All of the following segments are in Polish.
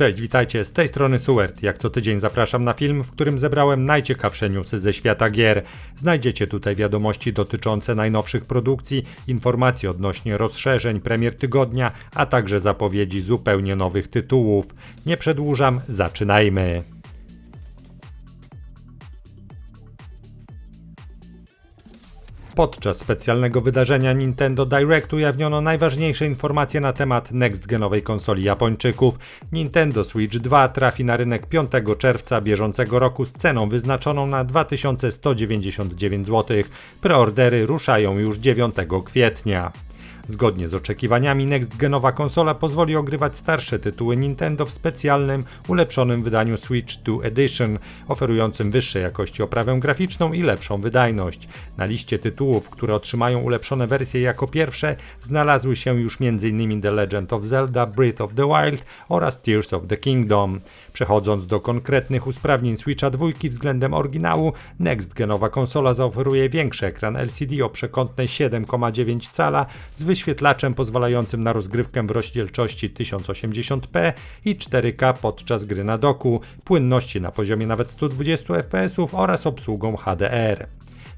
Cześć, witajcie, z tej strony Suert. Jak co tydzień zapraszam na film, w którym zebrałem najciekawsze newsy ze świata gier. Znajdziecie tutaj wiadomości dotyczące najnowszych produkcji, informacje odnośnie rozszerzeń, premier tygodnia, a także zapowiedzi zupełnie nowych tytułów. Nie przedłużam, zaczynajmy. Podczas specjalnego wydarzenia Nintendo Direct ujawniono najważniejsze informacje na temat next-genowej konsoli Japończyków. Nintendo Switch 2 trafi na rynek 5 czerwca bieżącego roku z ceną wyznaczoną na 2199 zł. Preordery ruszają już 9 kwietnia. Zgodnie z oczekiwaniami next-genowa konsola pozwoli ogrywać starsze tytuły Nintendo w specjalnym, ulepszonym wydaniu Switch 2 Edition, oferującym wyższej jakości oprawę graficzną i lepszą wydajność. Na liście tytułów, które otrzymają ulepszone wersje jako pierwsze, znalazły się już m.in. The Legend of Zelda, Breath of the Wild oraz Tears of the Kingdom. Przechodząc do konkretnych usprawnień Switcha 2 względem oryginału, next-genowa konsola zaoferuje większy ekran LCD o przekątnej 7,9 cala z wyświetlaczem pozwalającym na rozgrywkę w rozdzielczości 1080p i 4K podczas gry na doku, płynności na poziomie nawet 120 fps oraz obsługą HDR.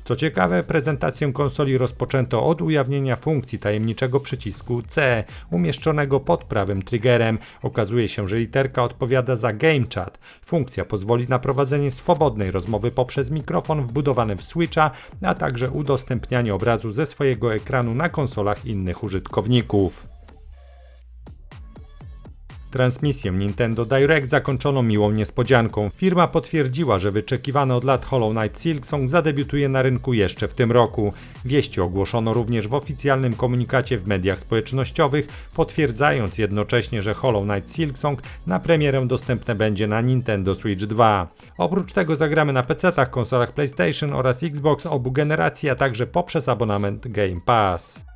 Co ciekawe, prezentację konsoli rozpoczęto od ujawnienia funkcji tajemniczego przycisku C, umieszczonego pod prawym triggerem. Okazuje się, że literka odpowiada za Game Chat. Funkcja pozwoli na prowadzenie swobodnej rozmowy poprzez mikrofon wbudowany w Switcha, a także udostępnianie obrazu ze swojego ekranu na konsolach innych użytkowników. Transmisję Nintendo Direct zakończono miłą niespodzianką. Firma potwierdziła, że wyczekiwany od lat Hollow Knight Silksong zadebiutuje na rynku jeszcze w tym roku. Wieści ogłoszono również w oficjalnym komunikacie w mediach społecznościowych, potwierdzając jednocześnie, że Hollow Knight Silksong na premierę dostępne będzie na Nintendo Switch 2. Oprócz tego zagramy na PC-tach, konsolach PlayStation oraz Xbox obu generacji, a także poprzez abonament Game Pass.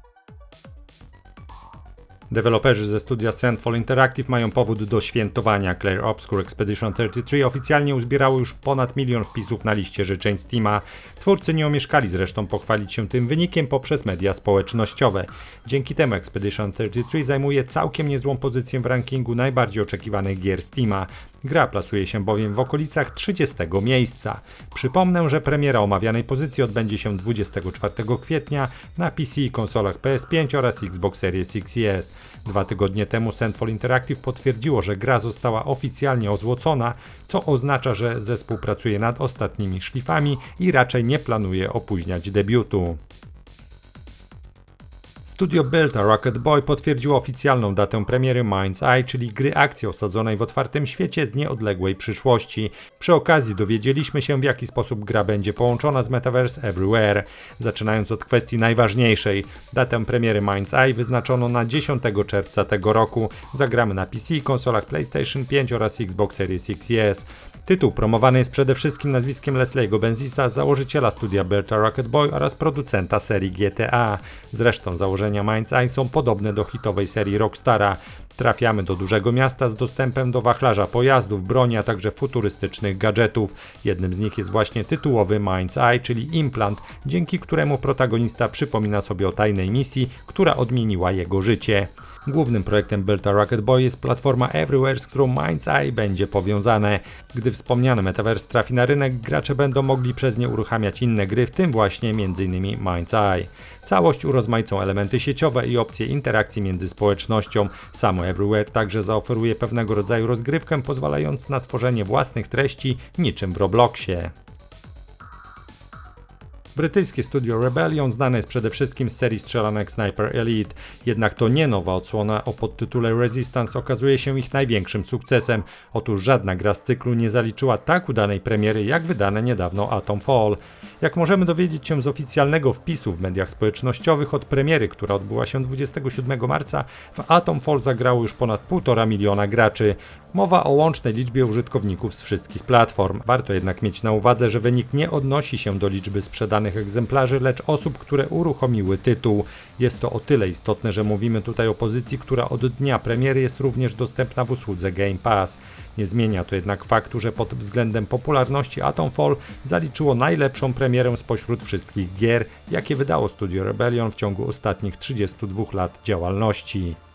Deweloperzy ze studia Sandfall Interactive mają powód do świętowania. Claire Obscure Expedition 33 oficjalnie uzbierało już ponad milion wpisów na liście życzeń Steama. Twórcy nie omieszkali zresztą pochwalić się tym wynikiem poprzez media społecznościowe. Dzięki temu Expedition 33 zajmuje całkiem niezłą pozycję w rankingu najbardziej oczekiwanych gier Steama. Gra plasuje się bowiem w okolicach 30 miejsca. Przypomnę, że premiera omawianej pozycji odbędzie się 24 kwietnia na PC, konsolach PS5 oraz Xbox Series X i S. Dwa tygodnie temu Central Interactive potwierdziło, że gra została oficjalnie ozłocona, co oznacza, że zespół pracuje nad ostatnimi szlifami i raczej nie planuje opóźniać debiutu. Studio Build a Rocket Boy potwierdziło oficjalną datę premiery Mind's Eye, czyli gry akcji osadzonej w otwartym świecie z nieodległej przyszłości. Przy okazji dowiedzieliśmy się w jaki sposób gra będzie połączona z Metaverse Everywhere. Zaczynając od kwestii najważniejszej, datę premiery Mind's Eye wyznaczono na 10 czerwca tego roku. Zagramy na PC, konsolach PlayStation 5 oraz Xbox Series X i S. Tytuł promowany jest przede wszystkim nazwiskiem Leslie'ego Benzisa, założyciela studia Build a Rocket Boy oraz producenta serii GTA. Zresztą założenia Mind's Eye są podobne do hitowej serii Rockstara. Trafiamy do dużego miasta z dostępem do wachlarza pojazdów, broni, a także futurystycznych gadżetów. Jednym z nich jest właśnie tytułowy Mind's Eye, czyli implant, dzięki któremu protagonista przypomina sobie o tajnej misji, która odmieniła jego życie. Głównym projektem Build a Rocket Boy jest platforma Everywhere, z którą Mind's Eye będzie powiązane. Gdy wspomniany metaverse trafi na rynek, gracze będą mogli przez nie uruchamiać inne gry, w tym właśnie m.in. Mind's Eye. Całość urozmaicą elementy sieciowe i opcje interakcji między społecznością. Samo Everywhere także zaoferuje pewnego rodzaju rozgrywkę, pozwalając na tworzenie własnych treści niczym w Robloxie. Brytyjskie studio Rebellion znane jest przede wszystkim z serii strzelanek Sniper Elite, jednak to nie nowa odsłona o podtytule Resistance okazuje się ich największym sukcesem. Otóż żadna gra z cyklu nie zaliczyła tak udanej premiery jak wydane niedawno Atom Fall. Jak możemy dowiedzieć się z oficjalnego wpisu w mediach społecznościowych od premiery, która odbyła się 27 marca, w Atom Fall zagrało już ponad 1,5 miliona graczy. Mowa o łącznej liczbie użytkowników z wszystkich platform. Warto jednak mieć na uwadze, że wynik nie odnosi się do liczby sprzedanych egzemplarzy, lecz osób, które uruchomiły tytuł. Jest to o tyle istotne, że mówimy tutaj o pozycji, która od dnia premiery jest również dostępna w usłudze Game Pass. Nie zmienia to jednak faktu, że pod względem popularności Atomfall zaliczyło najlepszą premierę spośród wszystkich gier, jakie wydało Studio Rebellion w ciągu ostatnich 32 lat działalności.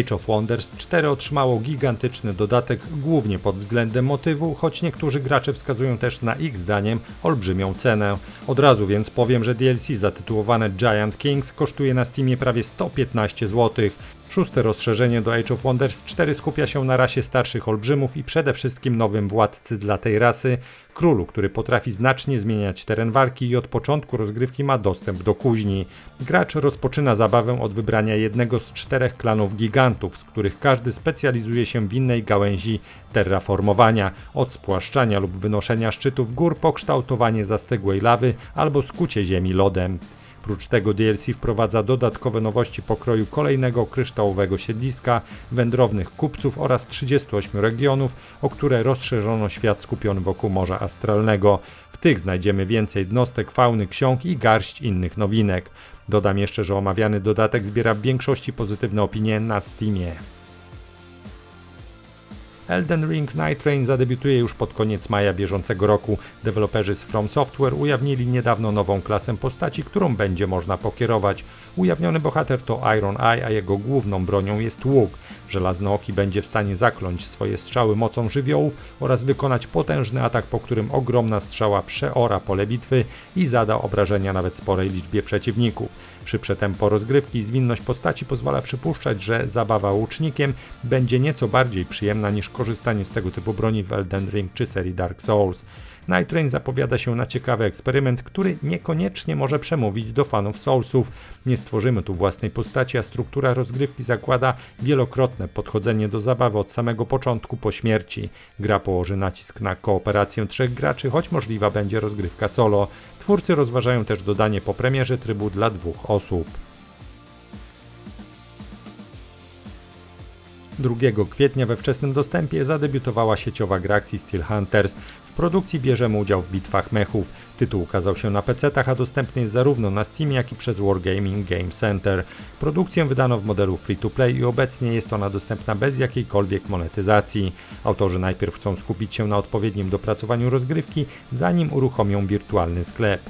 Age of Wonders 4 otrzymało gigantyczny dodatek głównie pod względem motywu, choć niektórzy gracze wskazują też na ich zdaniem olbrzymią cenę. Od razu więc powiem, że DLC zatytułowane Giant Kings kosztuje na Steamie prawie 115 zł. Szóste rozszerzenie do Age of Wonders 4 skupia się na rasie starszych olbrzymów i przede wszystkim nowym władcy dla tej rasy, królu, który potrafi znacznie zmieniać teren walki i od początku rozgrywki ma dostęp do kuźni. Gracz rozpoczyna zabawę od wybrania jednego z czterech klanów gigantów, z których każdy specjalizuje się w innej gałęzi terraformowania, od spłaszczania lub wynoszenia szczytów gór po kształtowanie zastygłej lawy albo skucie ziemi lodem. Prócz tego DLC wprowadza dodatkowe nowości pokroju kolejnego kryształowego siedliska, wędrownych kupców oraz 38 regionów, o które rozszerzono świat skupiony wokół Morza Astralnego. W tych znajdziemy więcej jednostek, fauny, ksiąg i garść innych nowinek. Dodam jeszcze, że omawiany dodatek zbiera w większości pozytywne opinie na Steamie. Elden Ring Night Train zadebiutuje już pod koniec maja bieżącego roku. Deweloperzy z From Software ujawnili niedawno nową klasę postaci, którą będzie można pokierować. Ujawniony bohater to Iron Eye, a jego główną bronią jest łuk. Żelaznooki będzie w stanie zakląć swoje strzały mocą żywiołów oraz wykonać potężny atak, po którym ogromna strzała przeora pole bitwy i zada obrażenia nawet sporej liczbie przeciwników. Szybsze tempo rozgrywki i zwinność postaci pozwala przypuszczać, że zabawa łucznikiem będzie nieco bardziej przyjemna niż korzystanie z tego typu broni w Elden Ring czy serii Dark Souls. Night Train zapowiada się na ciekawy eksperyment, który niekoniecznie może przemówić do fanów Soulsów. Nie stworzymy tu własnej postaci, a struktura rozgrywki zakłada wielokrotne podchodzenie do zabawy od samego początku po śmierci. Gra położy nacisk na kooperację trzech graczy, choć możliwa będzie rozgrywka solo. Twórcy rozważają też dodanie po premierze trybu dla dwóch osób. 2 kwietnia we wczesnym dostępie zadebiutowała sieciowa gra akcji Steel Hunters. W produkcji bierzemy udział w bitwach mechów. Tytuł ukazał się na PC-tach, a dostępny jest zarówno na Steam, jak i przez Wargaming Game Center. Produkcję wydano w modelu free-to-play i obecnie jest ona dostępna bez jakiejkolwiek monetyzacji. Autorzy najpierw chcą skupić się na odpowiednim dopracowaniu rozgrywki, zanim uruchomią wirtualny sklep.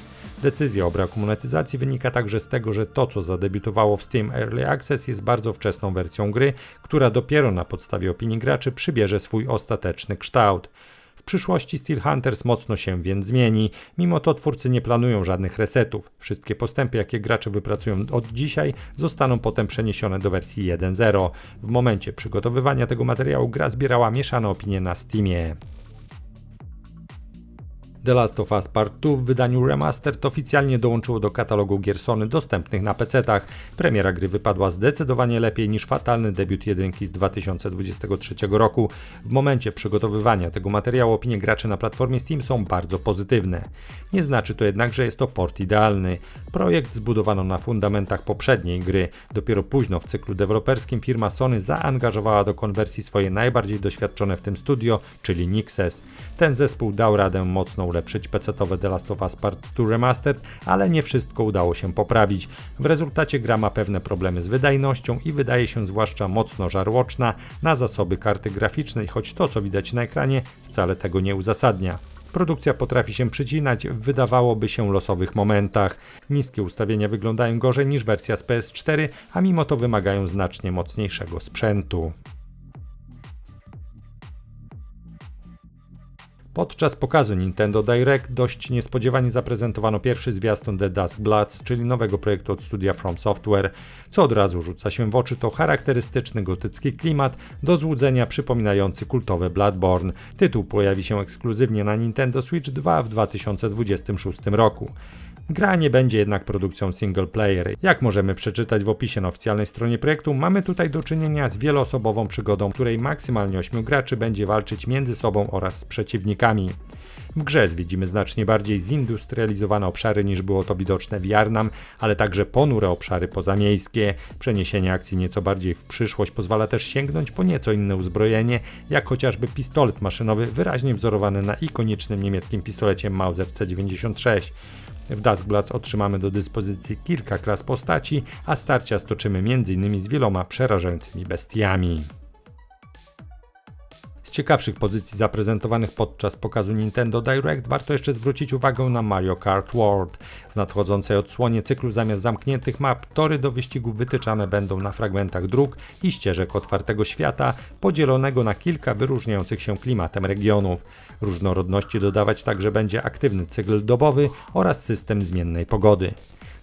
Decyzja o braku monetyzacji wynika także z tego, że to, co zadebiutowało w Steam Early Access, jest bardzo wczesną wersją gry, która dopiero na podstawie opinii graczy przybierze swój ostateczny kształt. W przyszłości Steel Hunters mocno się więc zmieni. Mimo to twórcy nie planują żadnych resetów. Wszystkie postępy, jakie gracze wypracują od dzisiaj, zostaną potem przeniesione do wersji 1.0. W momencie przygotowywania tego materiału gra zbierała mieszane opinie na Steamie. The Last of Us Part 2 w wydaniu Remastered oficjalnie dołączyło do katalogu gier Sony dostępnych na PC-tach. Premiera gry wypadła zdecydowanie lepiej niż fatalny debiut jedynki z 2023 roku. W momencie przygotowywania tego materiału opinie graczy na platformie Steam są bardzo pozytywne. Nie znaczy to jednak, że jest to port idealny. Projekt zbudowano na fundamentach poprzedniej gry. Dopiero późno w cyklu deweloperskim firma Sony zaangażowała do konwersji swoje najbardziej doświadczone w tym studio, czyli Nixes. Ten zespół dał radę mocno ulepszyć PC-owe The Last of Us Part 2 Remastered, ale nie wszystko udało się poprawić. W rezultacie gra ma pewne problemy z wydajnością i wydaje się zwłaszcza mocno żarłoczna na zasoby karty graficznej, choć to co widać na ekranie wcale tego nie uzasadnia. Produkcja potrafi się przycinać w wydawałoby się losowych momentach. Niskie ustawienia wyglądają gorzej niż wersja z PS4, a mimo to wymagają znacznie mocniejszego sprzętu. Podczas pokazu Nintendo Direct dość niespodziewanie zaprezentowano pierwszy zwiastun The Dusk Bloods, czyli nowego projektu od studia From Software. Co od razu rzuca się w oczy to charakterystyczny gotycki klimat, do złudzenia przypominający kultowe Bloodborne. Tytuł pojawi się ekskluzywnie na Nintendo Switch 2 w 2026 roku. Gra nie będzie jednak produkcją single player. Jak możemy przeczytać w opisie na oficjalnej stronie projektu, mamy tutaj do czynienia z wieloosobową przygodą, w której maksymalnie 8 graczy będzie walczyć między sobą oraz z przeciwnikami. W grze zwiedzimy znacznie bardziej zindustrializowane obszary niż było to widoczne w Jarnam, ale także ponure obszary pozamiejskie. Przeniesienie akcji nieco bardziej w przyszłość pozwala też sięgnąć po nieco inne uzbrojenie, jak chociażby pistolet maszynowy wyraźnie wzorowany na ikonicznym niemieckim pistolecie Mauser C96. W Duskbloods otrzymamy do dyspozycji kilka klas postaci, a starcia stoczymy m.in. z wieloma przerażającymi bestiami. Ciekawszych pozycji zaprezentowanych podczas pokazu Nintendo Direct warto jeszcze zwrócić uwagę na Mario Kart World. W nadchodzącej odsłonie cyklu zamiast zamkniętych map, tory do wyścigów wytyczane będą na fragmentach dróg i ścieżek otwartego świata, podzielonego na kilka wyróżniających się klimatem regionów. Różnorodności dodawać także będzie aktywny cykl dobowy oraz system zmiennej pogody.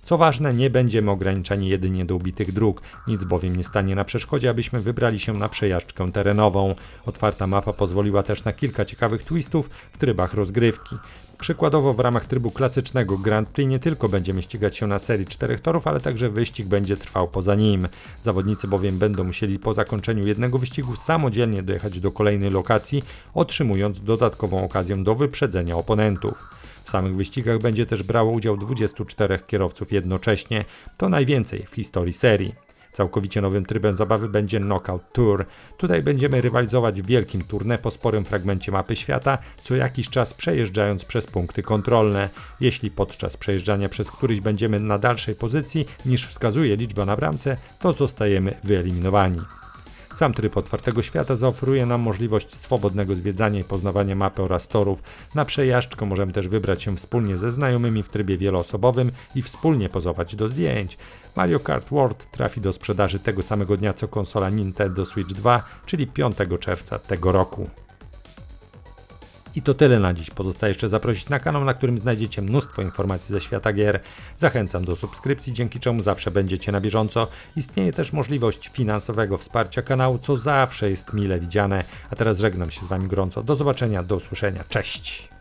Co ważne, nie będziemy ograniczani jedynie do ubitych dróg, nic bowiem nie stanie na przeszkodzie, abyśmy wybrali się na przejażdżkę terenową. Otwarta mapa pozwoliła też na kilka ciekawych twistów w trybach rozgrywki. Przykładowo w ramach trybu klasycznego Grand Prix nie tylko będziemy ścigać się na serii czterech torów, ale także wyścig będzie trwał poza nim. Zawodnicy bowiem będą musieli po zakończeniu jednego wyścigu samodzielnie dojechać do kolejnej lokacji, otrzymując dodatkową okazję do wyprzedzenia oponentów. W samych wyścigach będzie też brało udział 24 kierowców jednocześnie. To najwięcej w historii serii. Całkowicie nowym trybem zabawy będzie Knockout Tour. Tutaj będziemy rywalizować w wielkim tournée po sporym fragmencie mapy świata, co jakiś czas przejeżdżając przez punkty kontrolne. Jeśli podczas przejeżdżania przez któryś będziemy na dalszej pozycji niż wskazuje liczba na bramce, to zostajemy wyeliminowani. Sam tryb otwartego świata zaoferuje nam możliwość swobodnego zwiedzania i poznawania mapy oraz torów. Na przejażdżkę możemy też wybrać się wspólnie ze znajomymi w trybie wieloosobowym i wspólnie pozować do zdjęć. Mario Kart World trafi do sprzedaży tego samego dnia co konsola Nintendo Switch 2, czyli 5 czerwca tego roku. I to tyle na dziś. Pozostaje jeszcze zaprosić na kanał, na którym znajdziecie mnóstwo informacji ze świata gier. Zachęcam do subskrypcji, dzięki czemu zawsze będziecie na bieżąco. Istnieje też możliwość finansowego wsparcia kanału, co zawsze jest mile widziane. A teraz żegnam się z Wami gorąco. Do zobaczenia, do usłyszenia. Cześć!